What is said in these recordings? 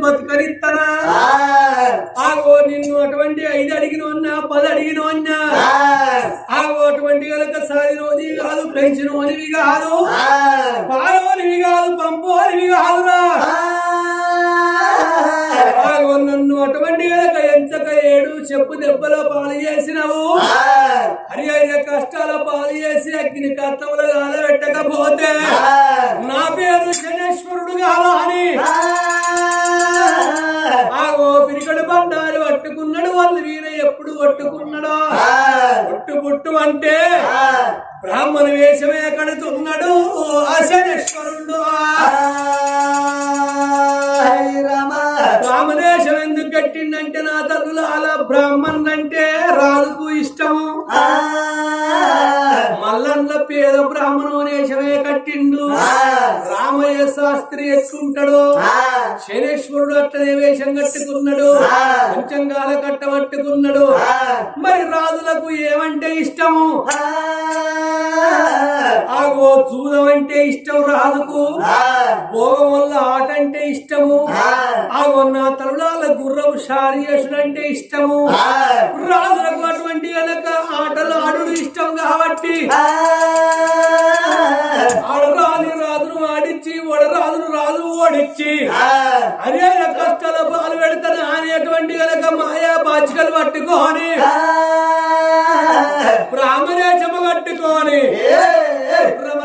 బతుకనిత్తనా ఆగో నిన్ను అటువంటి ఐదు అడిగిన ఉన్నా పది అడిగిన ఉన్నా ఆగో అటువంటి గలక సాధినోది కాదు పెంచినోనివి కాదు. పాలోనివి కాదు పంపోనివి కాదురా. ఆగో నన్ను అటువంటి గలక ఎంచక ఏడు చెప్పు దెబ్బల పాలు చేసినవు. హరి అయిన కష్టాల పాలు చేసి అగ్ని కర్తములు గాల పెట్టకపోతే నా పేరు శనేశ్వరుడు కాదా అని ఆగో పిరికడు బండారు పట్టుకున్నాడు వాళ్ళు వీణ ఎప్పుడు పట్టుకున్నాడో పుట్టు పుట్టు అంటే బ్రాహ్మణ వేషమే కడుతున్నాడు అశనేశ్వరుడు బ్రాహ్మణేశం ఎందుకు నా తల్లులు అలా బ్రాహ్మణ్ అంటే రాజుకు ఇష్టము. మల్లన్న పేద బ్రాహ్మణోనేశమే కట్టిండు. రామయ్య శాస్త్రి ఎత్తుంటాడు శనేశ్వరుడు అట్లనే వేషం కట్టుకున్నాడు పంచంగాల కట్టబట్టుకున్నాడు మరి రాజులకు ఏమంటే ఇష్టము? ఆగో చూదం అంటే ఇష్టం రాజుకు? భోగం వల్ల ఆట అంటే ఇష్టము? ఆగో నా తరుణాల శారీసుడు అంటే ఇష్టము? రాజులకు అటువంటి గనక ఆటలు ఆడుడు ఇష్టం కాబట్టి ఆడరాని రాజును ఆడిచ్చి వడరాజును రాజు ఓడిచ్చి అదే కష్టాల పాలు పెడతాను అనేటువంటి గనక మాయా బాచికలు పట్టుకొని బ్రాహ్మణేశము కట్టుకొని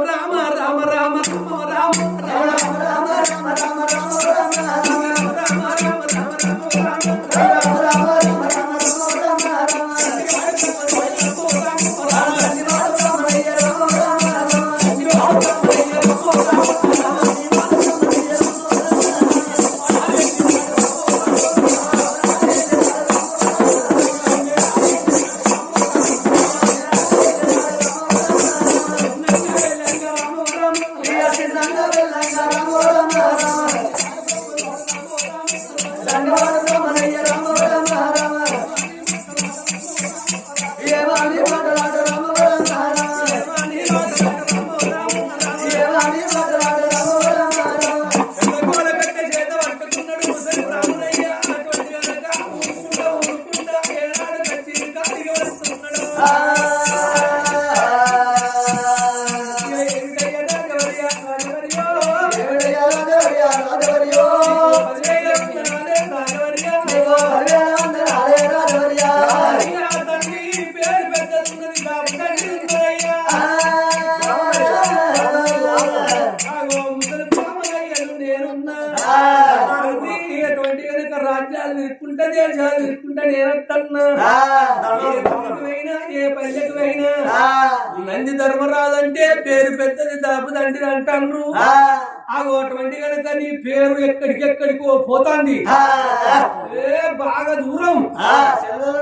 రామ రామ రామ రామ రామ రామ రామ రామ రామ ఏ పల్లెకు పోయినా నంది ధర్మరాజు అంటే పేరు పెద్దది దాపు తండ్రి అంటాను అటువంటి కనుక నీ పేరు ఎక్కడికెక్కడికో పోతాంది. ఏ బాగా దూరం.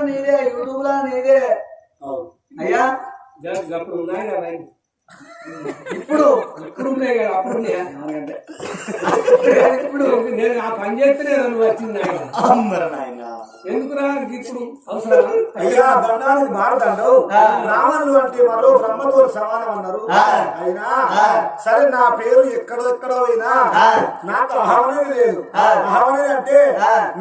నీదే యూట్యూబ్లో నీదే అయ్యా. జర అప్పుడు ఉన్నాయి కదా ఇప్పుడు ఇప్పుడు ఉన్నాయి కదా అప్పుడు? అవునంటే. ఇప్పుడు నేను ఆ పని చేస్తేనే నన్ను వచ్చింది. అమ్మరా నాయనా. ఎందుకురా ఇప్పుడు అవసరమా? అయ్యా దండానికి మారుతాడు రావణుడు అంటే మరో బ్రహ్మతో సమానం అన్నారు. అయినా సరే నా పేరు ఎక్కడో ఎక్కడో అయినా నాకు అహవనది లేదు. అహవనది అంటే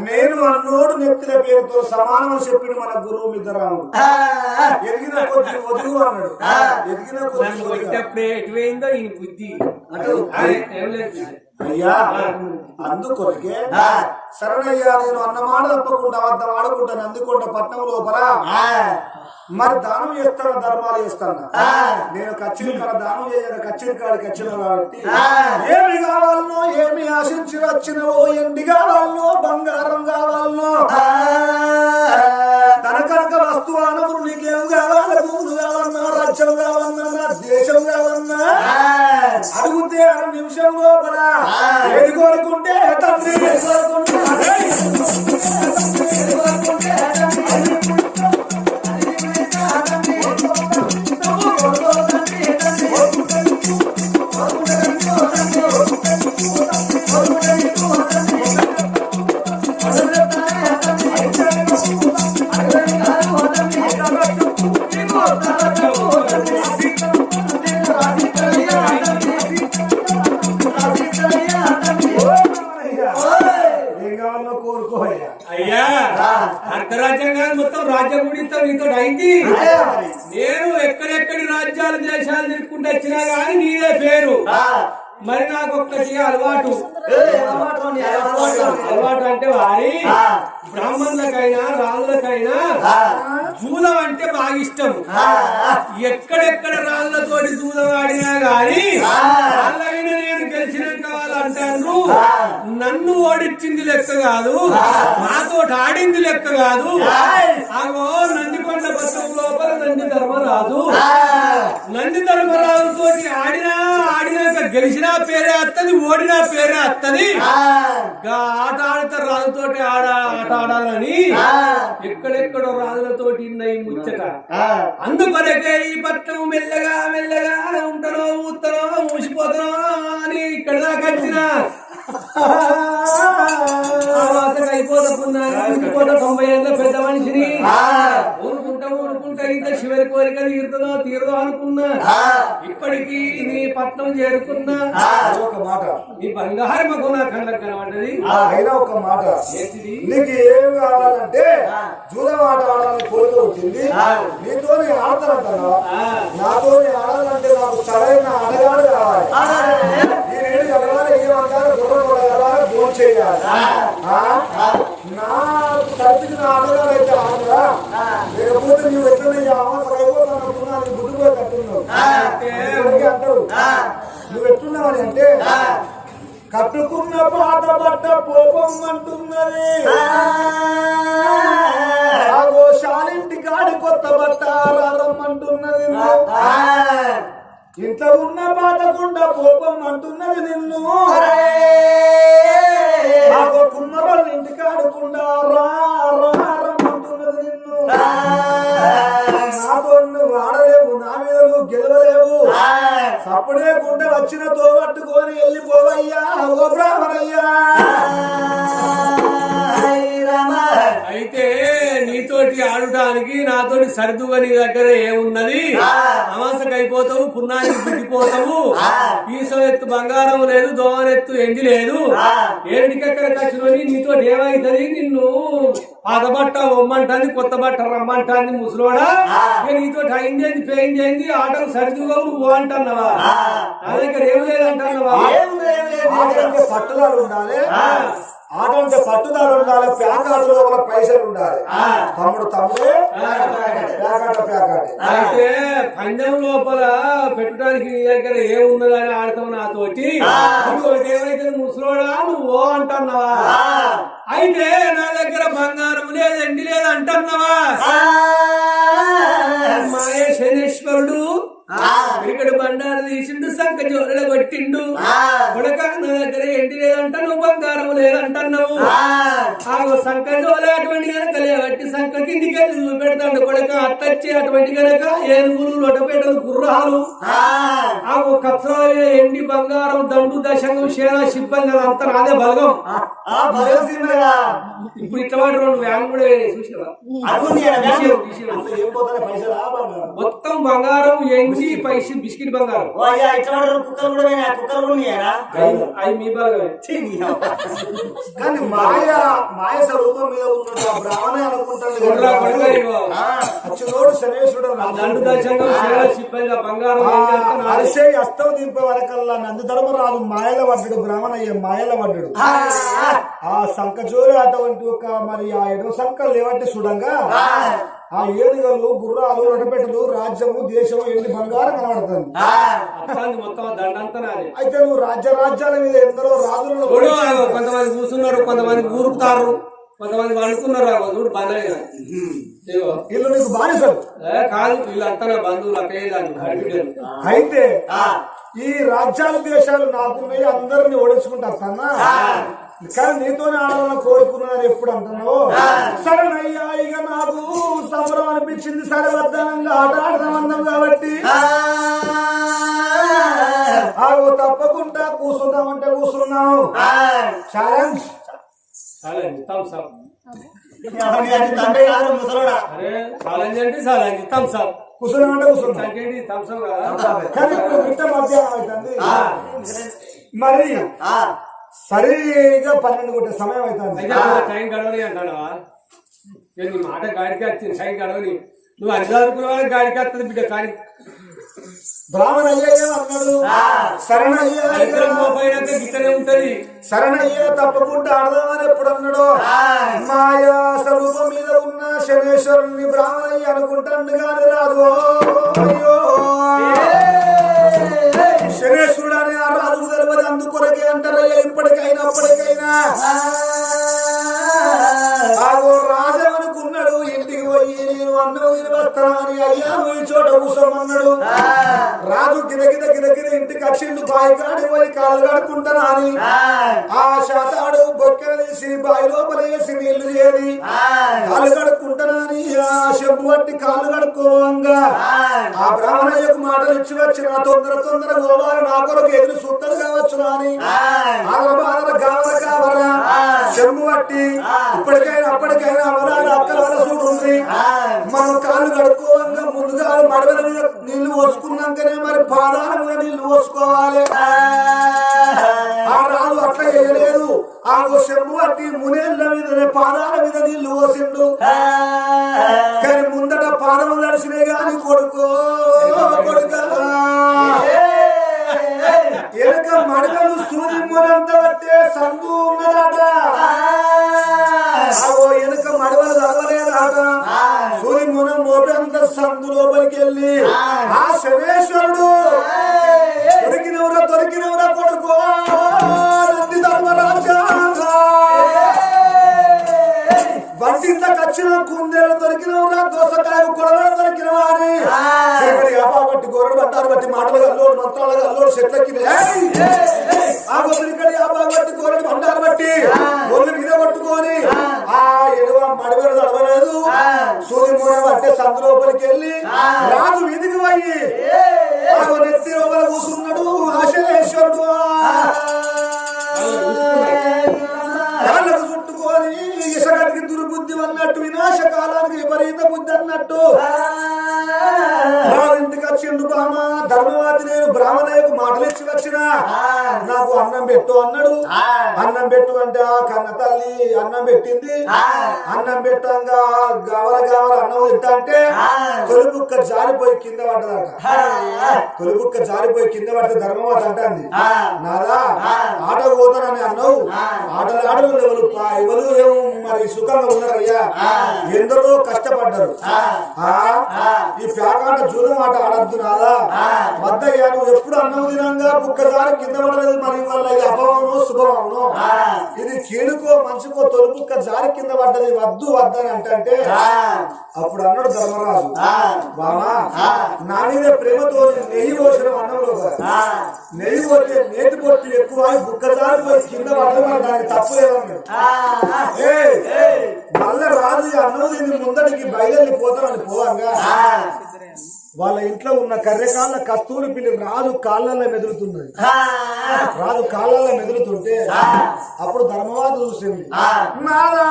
నేను అన్నోడు నెత్తిన పేరుతో సమానం అని చెప్పిండు మన గురువు మిద్దరాముడు. ఎదిగిన కొద్ది వదులు అన్నాడు. ఎదిగిన కొద్ది కొట్టేప్పుడే ఎటువైందో ఈ బుద్ధి. అయ్యా అందుకొరకే ఆ, శరణయ్యా నేను అన్న మాట తప్పకుండా అబద్ధం ఆడకుండా నందికొండ పట్నం లోపల. ఆ, మరి దానం చేస్తాను ధర్మాలు చేస్తాను ఆ. నేను కచ్చిన కాడ దానం చేయను కచ్చిన కాడికి వచ్చిన కాబట్టి. ఆ. ఏమి కావాలనో ఏమి ఆశించి వచ్చినవో ఎండి కావాలనో బంగారం కావాలనో. ఆ, ధన కనుక వస్తువానములు అడుగుతే అర నిమిషం లోపల ఏది కోరుకుంటే తండ్రి ఏది లెక్క కాదు. నాతో ఆడింది లెక్క కాదు. అగో నందికొండ పత్రం లోపల నంది ధర్మరాజు. నంది ధర్మరాజు తోటి ఆడినా ఆడినాక గెలిచినా పేరే అత్తది ఓడినా పేరే అత్తది. ఆట ఆడతారు రాజుతోటి ఆడ ఆట ఆడాలని ఎక్కడెక్కడో రాజులతోటి ఉన్నాయి ముచ్చట. అందుకొరకే ఈ పట్టణం మెల్లగా మెల్లగా ఉంటారో ఊతారో మూసిపోతారో అని ఇక్కడ దాకా వచ్చిన అయిపోతున్నా ఊసిపోతా తొంభై ఏళ్ళ పెద్ద మనిషిని ఊరుకుంటా ఊరుకుంటా ఇంత శివరి కోరిక తీరుతుందో తీరదో అనుకున్నా. ఇప్పటికీ నీ పట్నం చేరుకున్నా. ఒక మాట. నీ బంగారం మాకు నా కళ్ళకు కనబడ్డది. అయినా ఒక మాట. నీకు ఏం కావాలంటే జూదం ఆట ఆడాలని కోరిక వచ్చింది. నీతో ఆడతానంటున్నా నాతో ఆడాలంటే నాకు సరైన అడగాడు కావాలి ఈ నీళ్ళు కలగాలి ఏమంటారు గుర్రం కూడా కలగాలి ఫోన్ చేయాలి? ఆ? నా సర్దికి నా అడగాలు అయితే ఆడరా లేకపోతే నువ్వు ఎట్లా అవసరం అయిపోతాను అనుకున్నా నీ గుడ్డు పోయి కట్టున్నావు. అంటారు. నువ్వు అంటే కట్టుకున్న పోపం అంటున్నది. ఆగో శాలింటి కాడి కొత్త బట్ట రమ్మంటున్నది ఇంట్లో ఉన్న బాధకుండా పోపం అంటున్నది నిన్ను. ఆగో కుమ్మరోళ్ళ ఇంటి కాడకుండా రా రా రమ్మంటున్నది నిన్ను. నాతో నువ్వు ఆడలేవు నా మీద నువ్వు గెలవలేవు. సప్పుడేకుండా వచ్చిన తోబట్టుకొని వెళ్ళిపోవయ్యా ఓ బ్రాహ్మణయ్యా. అయితే నీతోటి ఆడటానికి నాతోటి సరిదువని దగ్గర ఏమున్నది? అమాసకు అయిపోతావు పున్నానికి పుట్టిపోతావు ఎత్తు బంగారం లేదు దోమనెత్తు ఎండి లేదు. ఏడికెక్కడ ఖర్చుకొని నీతో ఏమైతుంది? నిన్ను పాత బట్ట ఒమ్మంటాంది కొత్త బట్ట రమ్మంటాంది ముసలోడా. నీతో అయింది ఏంది పెయింది ఏంది ఆటలు సరిదుగా నువ్వు అంటున్నావా? నా దగ్గర ఏం లేదంటున్నావా? పట్టుదల ఉండాలి. ఆట అంటే పట్టుదల ఉండాలి ప్యాకాట లోపల పైసలు ఉండాలి. తమ్ముడు తమ్ముడే ప్యాకాట ప్యాకాట అయితే పందెం లోపల పెట్టడానికి దగ్గర ఏమున్నదని ఆడతావు నాతోటి? ఇంకోటి ఏమైతే ముసలోడా నువ్వు అంటున్నావా? అయితే నా దగ్గర బంగారం లేదు ఎండి లేదు అంటున్నావా? శనేశ్వరుడు. ఇక్కడ బండారు కొట్టిండు. కొడక నా దగ్గర ఏంటి లేదంట నువ్వు బంగారం లేదంటున్నావు. ఆగో సంక జోల అటువంటి కనుక లేవట్టి సంక కిందికి వెళ్ళి చూపెడతాడు. కొడక అట్టచ్చి అటువంటి కనుక ఏనుగులు లొటపేటలు గుర్రాలు. ఆగో కప్సరాలు ఎండి బంగారం దండు దశంగం షేర సిబ్బంది అంతా నాదే బలగం. ఇప్పుడు ఇట్లా రెండు వ్యాన్ కూడా చూసినవా? బంగారం. మొత్తం బంగారం ఎండి పైసి బిస్కెట్ బంగారం. అయ్యా ఇట్లా కుక్కలు కూడా పోయినా కుక్కలు కూడా ఉన్నాయా? అవి మీ బలగమే కానీ మాయ మాయ స్వరూపం మీద ఉన్నాడు ఆ బ్రాహ్మణే అనుకుంటాడు శనేశ్వరుడు. అరిసే అస్తం దింపే వరకల్లా నంది ధర్మరాజు మాయల పడ్డాడు బ్రాహ్మణయ్య మాయల పడ్డాడు ఆ సంకజోరు అటువంటి ఒక మరి ఆ ఎడవ సంకలు లేవంటే చూడంగా. ఆ ఏనుగలు గుర్రాలు నడపెట్టలు రాజ్యము దేశము ఎన్ని బంగారం కనబడుతుంది? మొత్తం దండంతా అయితే నువ్వు రాజ్య రాజ్యాల మీద ఎందరో రాజులను ఆగో, కొంతమంది కూర్చున్నారు కొంతమంది ఊరుకుతారు కొంతమంది వండుకున్నారు చూడు బంధువులు వీళ్ళు నీకు బానిసలు. కాదు వీళ్ళంతా నా బంధువులు అయితే ఈ రాజ్యాల దేశాలు నాకున్నాయి అందరిని ఓడించుకుంటా అత్తన్నా కానీ నీతోనే ఆడాలని కోరుకున్నాను ఎప్పుడు అంటున్నావు? సరేనయ్యా ఇక సంబరం అనిపించింది సరే వద్దనంగా ఆట ఆడదామన్నాం కాబట్టి. ఆగు తప్పకుండా కూర్చున్నాం ఛాలెంజ్ ఛాలెంజ్ థమ్స్ అప్ తండ్రి కాదు ముసలోడా. అరే ఛాలెంజ్ అంటే ఛాలెంజ్ థమ్స్ అప్ కూర్చున్నామంటే కూర్చున్నాం అంటే థమ్స్ అప్ కదా కానీ ఇప్పుడు మిట్ట మధ్యాహ్నం అవుతుంది. మరి ఆ, సరిగా పన్నెండు కొట్టే సమయం అవుతుంది. టైం అంటావా నీ మాట గాడికి వచ్చింది టైం గడవని. నువ్వు వాళ్ళకి గాడికి వస్తుంది బిడ్డ కానీ బ్రాహ్మణ అయ్యా అన్నాడు. పోయినాక గిట్టనే ఉంటది. శరణయ్య తప్పకుండా ఆడదామని ఎప్పుడు అన్నాడు? మాయా స్వరూపం మీద ఉన్న శనేశ్వరుని బ్రాహ్మణయ్య అనుకుంటాను కానీ రాదు. అయ్యో. శనేశ్వరుడు అనే ఆ తెలియదు అందుకొరకే అంటారయ్యా ఇప్పటికైనా అప్పటికైనా. ఉన్నాడు. రాజు గిద గిద ఇంటికి వచ్చిండు బాయి కాడి పోయి కాళ్ళు కడుక్కుంటానా అని ఆ శాతాడు బొక్కెలు తీసి బావి లోపల వేసి నీళ్ళు చేరి కాళ్ళు కడుక్కుంటానా అని ఆ చెంపు పట్టి కాళ్ళు కడుక్కోవంగా. ఆ. బ్రాహ్మణయ్యకు మాటలు ఇచ్చి వచ్చిన తొందర తొందర గోవాలు నా కొరకు ఎదురు సుత్తలు కావచ్చు అని ఆగబాదల గావల కావల చెంబు పట్టి ఇప్పటికైనా అప్పటికైనా అవరాలు అక్కల వల్ల చూడుంది మనం కాళ్ళు కడుక్కోవంగా ముందుగా మడవల మీద నీళ్ళు పోసుకున్నాకనే మరి పాదాల మీద నీళ్ళు పోసుకోవాలి. ఆ రాజు అట్లా చేయలేదు ఆ చెంబు అట్టి మునేళ్ళ మీద పాదాల మీద నీళ్ళు పోసిండు. కానీ ముందట పాదములు నడిచినాయి గాని కొడుకు కొడుకు. ఎనక మడగలు సూర్యమునంత పట్టే సందు ఉన్నదట ఎనక మడవలు తగలేదట సూర్యమునం మోపేంత సందు లోపలికి వెళ్ళి ఆ శనేశ్వరుడు దొరికినవరా దొరికినవరా కొడుకో. నంది ధర్మరాజా. వంటింత కచ్చిన కుందేలు దొరికినవరా దోసకాయ కొడవలు దొరికిన వారి బట్టి గొర్రెలు పట్టారు బట్టి మాటలు గల్లోడు మంత్రాలు గల్లోడు చెట్లకి ఆ గొర్రెలు యాభై బట్టి గొర్రెలు పంటారు బట్టి గొర్రెలు మీద పట్టుకొని ఆ. ఎడవ మడవలు నడవలేదు. సూర్య మూడ పట్టే సందు లోపలికి వెళ్ళి రాజు వీధికి పోయి అన్నట్టు వినాశకాలానికి విపరీత బుద్ధి అన్నట్టు. నా ఇంటికి వచ్చిండు బామ ధర్మవాది నేను బ్రాహ్మణయ్యకు మాటలు ఇచ్చి వచ్చిన నాకు అన్నం పెట్టు అన్నాడు. అన్నం పెట్టు అంటే ఆ కన్న తల్లి అన్నం పెట్టింది. అన్నం పెట్టంగా గవర గవర అన్నం తింటా అంటే తొలిబుక్క జారిపోయి కింద పడ్డదట. తొలిబుక్క జారిపోయి కింద పడితే ధర్మవాది అంటాంది. నాదా? ఆట పోతానని అన్నావు? ఆటలు ఆటలు ఎవరు ఎవరు ఏం మరి సుఖంగా ఉన్నారయ్యా. ఎందరో కష్టపడ్డారు. ఈ పేకాట జూదం ఆట ఆడద్దు నాదా? వద్దయ్యా నువ్వు ఎప్పుడు అన్నం తినంగా? బుక్క దారి కింద పడలేదు మరి వల్ల అది అభవను శుభవను ఇది కీడుకో మంచుకో తొలుపుక్క జారి కింద పడ్డది. వద్దు వద్దని అంటే అప్పుడు అన్నాడు ధర్మరాజు. బామా నా మీద ప్రేమతో నెయ్యి పోసిన అన్నంలో నెయ్యి పోతే నేతి పొట్టు ఎక్కువ బుక్క జారి పోయి కింద పడ్డది దానికి తప్పు లేదన్నాడు మళ్ళా రాజు ఈ అన్నం తిని ముందడికి బయలుదేరి పోతామని పోవంగా వాళ్ళ ఇంట్లో ఉన్న కర్రెకాళ్ళ కస్తూరి పిల్లి రాజు కాళ్ళల్లో మెదులుతున్నది. రాజు కాళ్ళల్లో మెదులుతుంటే అప్పుడు ధర్మవాద చూసింది. నాదా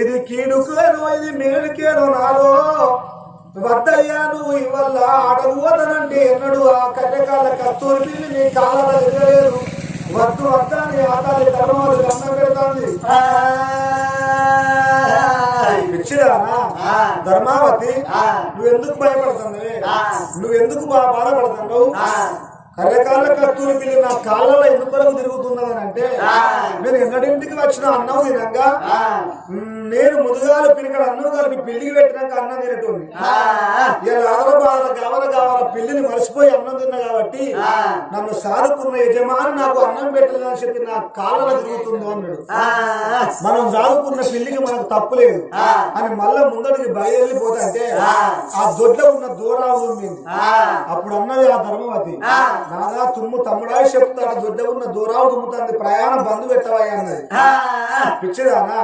ఇది కీడుకేనో ఇది మేలుకేనో నాలో. వద్దయ్యా నువ్వు ఇవల్ల అడగు పోతానంటే ఎన్నడు ఆ కర్రెకాళ్ళ కస్తూరి పిల్లి నీ కాళ్ళలో ఎగలేదు వద్దు వద్దని ఆతాలి ధర్మవాదు గమనం పెడుతుంది. పిచ్చిదానా ధర్మావతి నువ్వెందుకు భయపడుతున్నావే? నువ్వెందుకు బాధపడుతున్నావు? కర్రకాళ్ళ కత్తులు పిల్లి నా కాళ్ళలో ఎందుకు తిరుగుతున్నదని అంటే నేను ఎన్నడింటికి వచ్చిన అన్నం తినంగా మ్, నేను ముదుగాలు పిలికడ అన్నం కలిపి పిల్లికి పెట్టినాక అన్నం తినటోని ఆదర బాధ గవర గవర పిల్లిని మర్చిపోయి అన్నం తిన్నా కాబట్టి నన్ను సాదుకున్న యజమాని నాకు అన్నం పెట్టలేదని చెప్పి నా కాళ్ళలో తిరుగుతుందో అన్నాడు. మనం సాదుకున్న పిల్లికి మనకు తప్పు లేదు. అని మళ్ళా ముందడికి బయలుపోతుంటే ఆ. దొడ్లో ఉన్న దూరాలు ఉండింది అప్పుడు అన్నది ఆ ధర్మవతి నాదా తుమ్ము తమ్ముడా చెప్తాడు దొడ్డ ఉన్న దూరాలు తుమ్ముతుంది ప్రయాణం బంధు పెట్టవయ్యా అన్నది. పిచ్చిదానా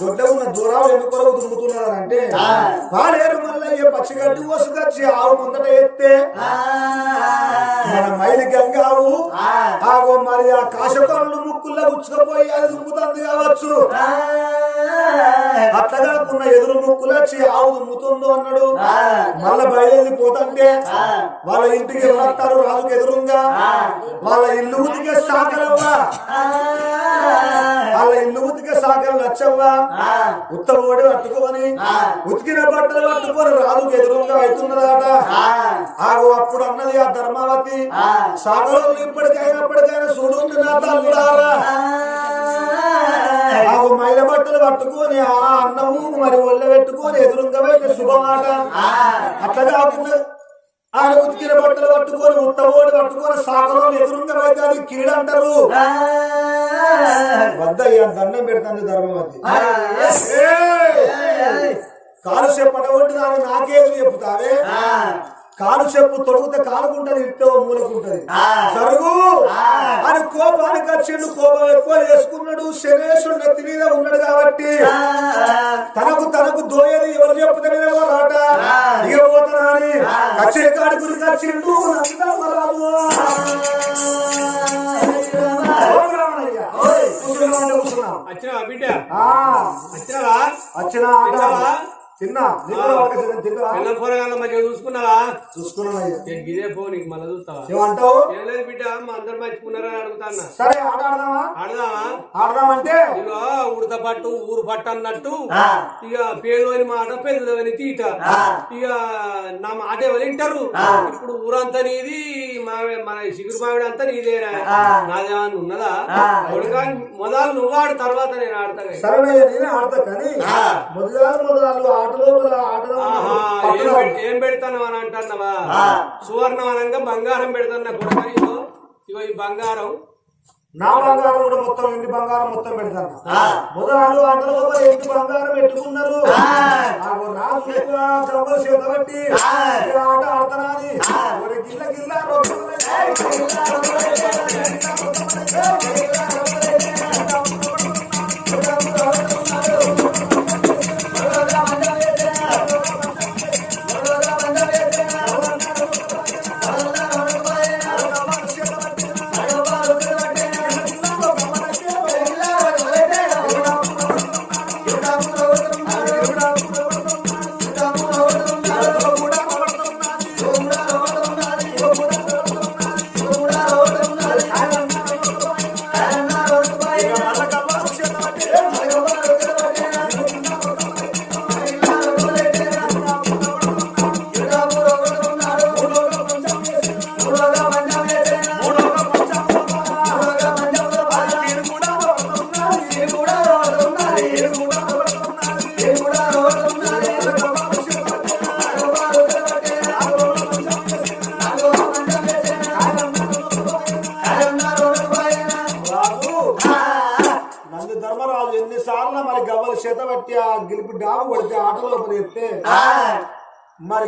దొడ్డ ఉన్న దూరాలు ఎందుకు తుమ్ముతున్నదని అంటే వాడేరు మళ్ళీ ఏ పచ్చిగడ్డి కోసుకొచ్చి ఆవు ముందట ఎత్తే మన మైలి గంగావు ఆగో మరి ఆ కాశకొండలు ముక్కుల్లో గుచ్చుకపోయి అది దుమ్ముతుంది కావచ్చు. అట్లా కాకుండా ఎదురు ముక్కులు వచ్చి ఆవు దుమ్ముతుందో అన్నాడు. మళ్ళా బయలుదేరిపోతుంటే వాళ్ళ ఇంటికి వస్తారు రాజుకి ఎదురుగా. వాళ్ళ ఇల్లు ఉతికే సాకరవ్వా వాళ్ళ ఇల్లు ఉతికే సాకలు నచ్చవ్వా ఉత్తమోడి పట్టుకొని ఉతికిన బట్టలు పట్టుకొని రాజుకి ఎదురుగా అవుతున్నదాట ఆగు అప్పుడు అన్నది ఆ ధర్మావతి. సాగరం ఇప్పటికైనా ఇప్పటికైనా చూడుంది నా తల్లుడారా ఆగు మైల బట్టలు పట్టుకొని ఆ అన్నము మరి ఒళ్ళ పెట్టుకొని ఎదురుగా శుభమాట. అట్లా కాకుండా ఆయన ఉతికిన బట్టలు పట్టుకొని ఉత్తమోడి పట్టుకొని సాగరం ఎదురుగా పోతే అది కీడంటారు వద్దయ్యా దండం పెడతాను ధర్మవతి. ఏయ్! కాలు దాన్ని నాకేమి చెప్తావే కాలు చెప్పు తొడుగుతే కాలుకుంటది ఇట్టో మూలకుంటది జరుగు. అని కోపానికి వచ్చిండు కోపం ఎక్కువ చేసుకున్నాడు శనేశ్వరుడు నెత్తి మీద ఉన్నాడు కాబట్టి. తనకు తనకు దోయది ఎవరు చెప్తే రాట? ఇక పోతున్నా అని. కచ్చే కాడి గురికి వచ్చిండు. వచ్చినా బిడ్డ? ఆ, వచ్చినావా? వచ్చిన చిన్న తిన్నావా పిల్లల కూరగాయల మంచిగా చూసుకున్నావా? చూసుకున్నాను అయ్యా. నేను గిదే పో నీకు మళ్ళీ చూస్తావా? ఏమంటావు? ఏం లేదు బిడ్డ మా అందరు మంచుకున్నారని అడుగుతాన్నా. సరే ఆట ఆడదామా? ఆడదామా? ఆడదామంటే? ఇక ఉడత పట్టు ఊరు పట్టు అన్నట్టు. ఇక పేదోని మాట పెద్దదని తీట. ఇక నా మాట ఎవరు వింటారు? ఇప్పుడు ఊరంతా నీది మా మన సిగురు మావిడ అంతా నీదేనా నాదేమన్నా ఉన్నదా? మొదలు నువ్వు ఆడు తర్వాత నేను ఆడతా. సరే నేనే ఆడతా కానీ మొదలు మొదలు ఏం పెడతాను అని అంటున్నావా? సువర్ణం అనంగా బంగారం పెడతాను కొడుక ఇగో ఇగో ఈ బంగారం. నా బంగారం కూడా మొత్తం ఇంటి బంగారం మొత్తం పెడతాను. మొదలు లోపల ఇంటి బంగారం పెట్టుకున్నారు. నాకు రాజు ఎక్కువ దొంగలు చేత బట్టి ఈ ఆట ఆడతానని. ఒక గిల్ల గిల్ల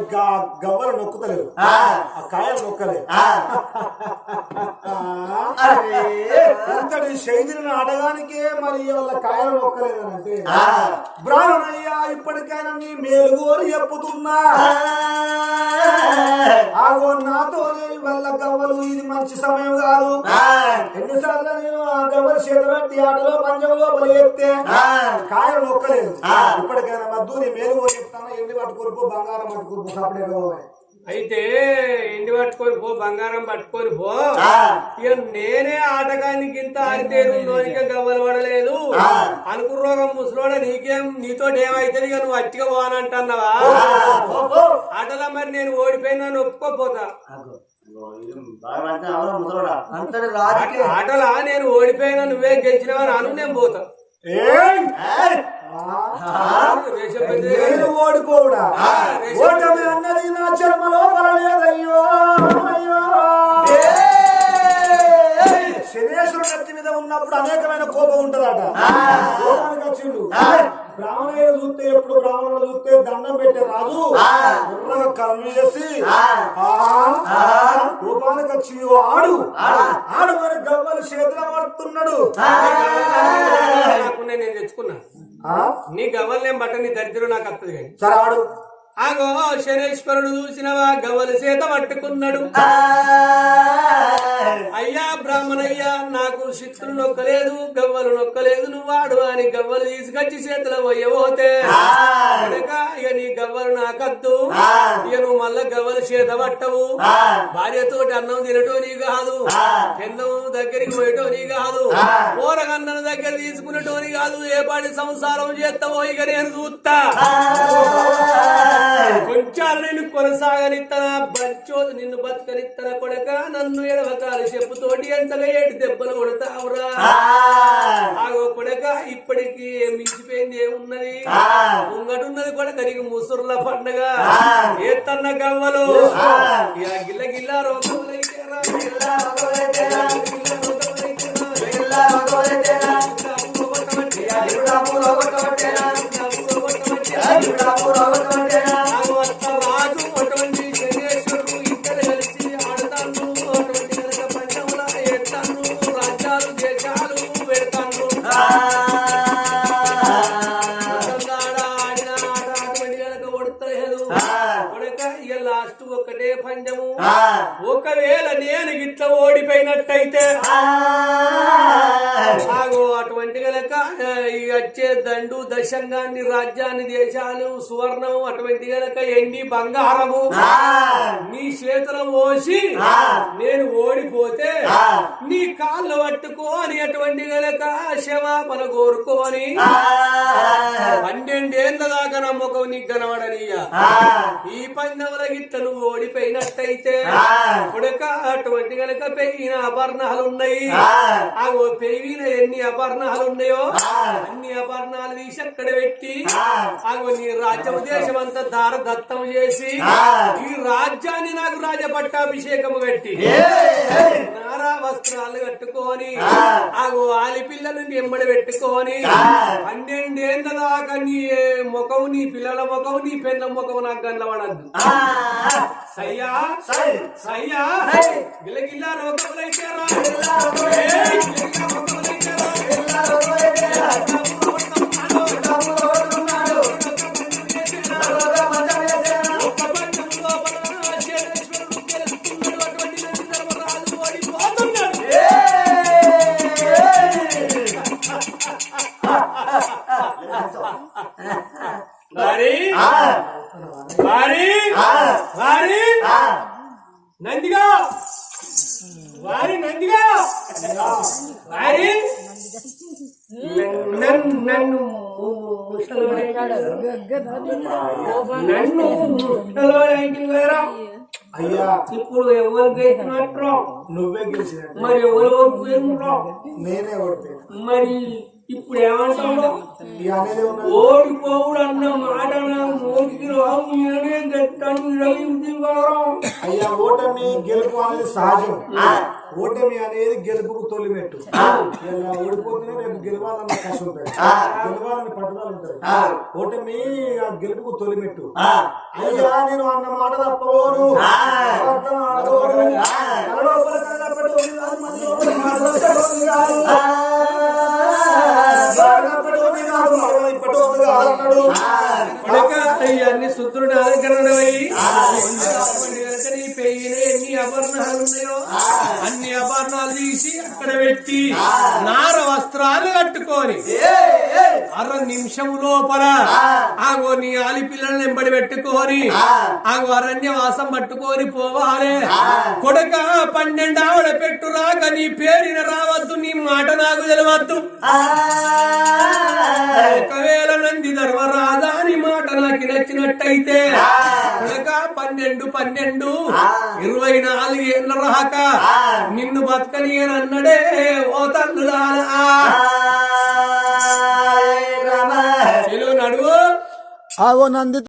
మరి గా- గవ్వలు నొక్కుతలేవు ఆ. కాయలు నొక్కలేదు. ఇంతటి శైలిని నాటగానికే మరి వాళ్ళ కాయలు నొక్కలేదనంటే. బ్రాహ్మణయ్య ఇప్పటికైనా నీ మేలు కోరి చెప్పుతున్నా ఆగో నాతో వల్ల గవ్వలు ఇది మంచి సమయం కాదు. ఎన్నిసార్లు నేను ఆ గవ్వలు చేతబెట్టి ఆటలో పంజంలో బలి చెప్తే కాయలు నొక్కలేదు. ఇప్పటికైనా వద్దు నీ మేలు కోరి చెప్తాను? ఎండి పట్టుకోరుపు బంగారం పట్టుకోరుపు పోవాలి అయితే ఇంటి పట్టుకొని పో బంగారం పట్టుకొని పో. ఇక నేనే ఆటగానికి ఇంత ఆరితేరు లోనికే గవ్వలు పడలేదు. అనుకు రోగం ముసలోడ నీకేం నీతో ఏమైతుంది? ఇక నువ్వు అట్టిగా పోనంటున్నావా ఆటలో మరి నేను ఓడిపోయినా ఒప్పుకోపోతా. ఆటలా నేను ఓడిపోయినా నువ్వే గెలిచినవని అను నేను పోతా. నేను ఓడిపోవుడా ఓటమి అన్నది నా చర్మలో పడలేదయ్యో అయ్యో శనేశ్వరుడు మీద ఉన్నప్పుడు అనేకమైన కోపం ఉంటదట. కోపానికి వచ్చిండు. బ్రాహ్మణుడు చూస్తే ఎప్పుడు బ్రాహ్మణుడు చూస్తే దండం పెట్టే రాజు. ఎర్రగా కళ్ళు చేసి ఆ, కోపానికి వచ్చి "ఓ ఆడు. ఆడు మరి గవ్వలు చేతులు పడుతున్నాడు నేను తెచ్చుకున్నా. ఆ? నీ గవ్వలు నేను బట్ట నీ దరిద్రం నాకు వస్తుంది కానీ. సరే ఆడు. ఆగో శనేశ్వరుడు చూసినవా? గవ్వల చేత పట్టుకున్నాడు. అయ్యా బ్రాహ్మణయ్యా నాకు శిక్షలు నొక్కలేదు గవ్వలు నొక్కలేదు నువ్వు వాడు అని గవ్వలు తీసుకొచ్చి చేతిలో పోయబోతే ఇక నీ గవ్వలు నాకద్దు. ఇక నువ్వు మళ్ళా గవ్వలు చేత పట్టవు. భార్యతోటి అన్నం తినటో నీ కాదు. ఎన్నం దగ్గరికి పోయటో నీ కాదు. కూరగన్నను దగ్గర తీసుకునేటోని కాదు. ఏ పాటి సంసారం చేస్తావో ఇక నేను చూస్తా కొంచెం నేను కొనసాగనిత్తనా బంచోదు నిన్ను బతకనిత్తన కొడక నన్ను ఎడవకాలు చెప్పుతోటి ఎంతగా ఏడు దెబ్బలు కొడతావురా. ఆగో కొడక ఇప్పటికి మించిపోయింది ఏమున్నది? ముంగటున్నది కొడక నీకు ముసుర్ల పండగ. ఏతన్న గవ్వలు? ఇక గిల్ల గిల్ల రోగములైతేరా, గిల్ల రోగములైతేరా, గిల్ల రోగములైతేరా, గిల్ల రోగములైతేరా, అప్పులు కొట్టబట్టేరా, Bye. కొడక ఇక లాస్ట్ ఒకటే పంచము ఒకవేళ నేను గిట్ల ఓడిపోయినట్టయితే ఆగో అటువంటి ఈ వచ్చే దండు దశంగాన్ని రాజ్యాన్ని దేశాలు సువర్ణం అటువంటి గనక ఎండి బంగారము నీ చేతులు పోసి నేను ఓడిపోతే నీ కాళ్ళు పట్టుకోని అటువంటి గనక క్షమాపణ కోరుకోని పన్నెండేళ్ళ దాకా నమ్మకం నీకు కనబడనియ్యా ఈ పందెముల గిట్ల నువ్వు ఓడిపోయినట్టయితే కొడక అటువంటి గనక పెరిగిన ఆభరణాలు ఉన్నాయి ఆ పెరిగిన ఎన్ని ఆభరణాలు ఉన్నాయో అన్ని ఆభరణాలు తీసి అక్కడ పెట్టి ఆగో నీ రాజ్యం దేశం అంతా దార దత్తం చేసి ఈ రాజ్యాన్ని నాకు రాజ పట్టాభిషేకము పెట్టి వస్త్రాలు కట్టుకొని ఆగో ఆలి పిల్లలు ఎమ్మడి పెట్టుకొని పన్నెండేళ్ళ దాకా నీ ముఖం నీ పిల్లల ముఖం నీ పెళ్ళ ముఖం నాకు కనబడద్దు. సయ్యా సయ్యా గిలగిల్ల రోగములైతే రా. ఏయ్, గిలగిల్ల రోగములైతే రా. వారి. వారి. నందిగా. వారి నందిగా. వారి. నన్ను నన్ను ముసలోడే నన్ను ముసలోడే వేరా అయ్యా. ఇప్పుడు ఎవరు గెలిచినట్టు నువ్వే గెలిచిన మరి ఎవరు నేనే మరి ఇప్పుడు ఉన్నది ఓడిపోవుడు అన్న మాట నోటికి రావు నేనే గట్టాను రవి దివారం అయ్యా ఓటమి గెలుపు అనేది సహజం. ఓటమి అనేది గెలుపుకు తొలిమెట్టు. ఇలా ఓడిపోతేనే రేపు గెలవాలన్న కష్టం ఉంటుంది. గెలవాలని పట్టుదల ఉంటుంది. ఓటమి గెలుపుకు తొలిమెట్టు. అయ్యా నేను అన్న మాట అబద్ధం ఆడబోను. శుద్ధుడు అనుకరణమై అపర్ణాలు ఉన్నాయో అన్ని అపర్ణాలు తీసి అక్కడ పెట్టి నార వస్త్రాలు కట్టుకొని అర నిమిషం లోపల ఆగో నీ ఆలి పిల్లల్ని ఎంబడి పెట్టుకొని ఆగో అరణ్యవాసం పట్టుకొని పోవాలి. కొడుక పన్నెండు ఆవిడ పెట్టురాక నీ పేరిన రావద్దు నీ మాట నాకు తెలియవద్దు ఒకవేళ నంది ధర్మరాజా అని మాట నాకు నచ్చినట్టయితే కనుక పన్నెండు పన్నెండు ఇరవై నాలుగు ఏళ్ళ రాక నిన్ను బతకని అని అన్నడే ఓ తండ్రులారా చెలువు నడువు. ఆగో నంది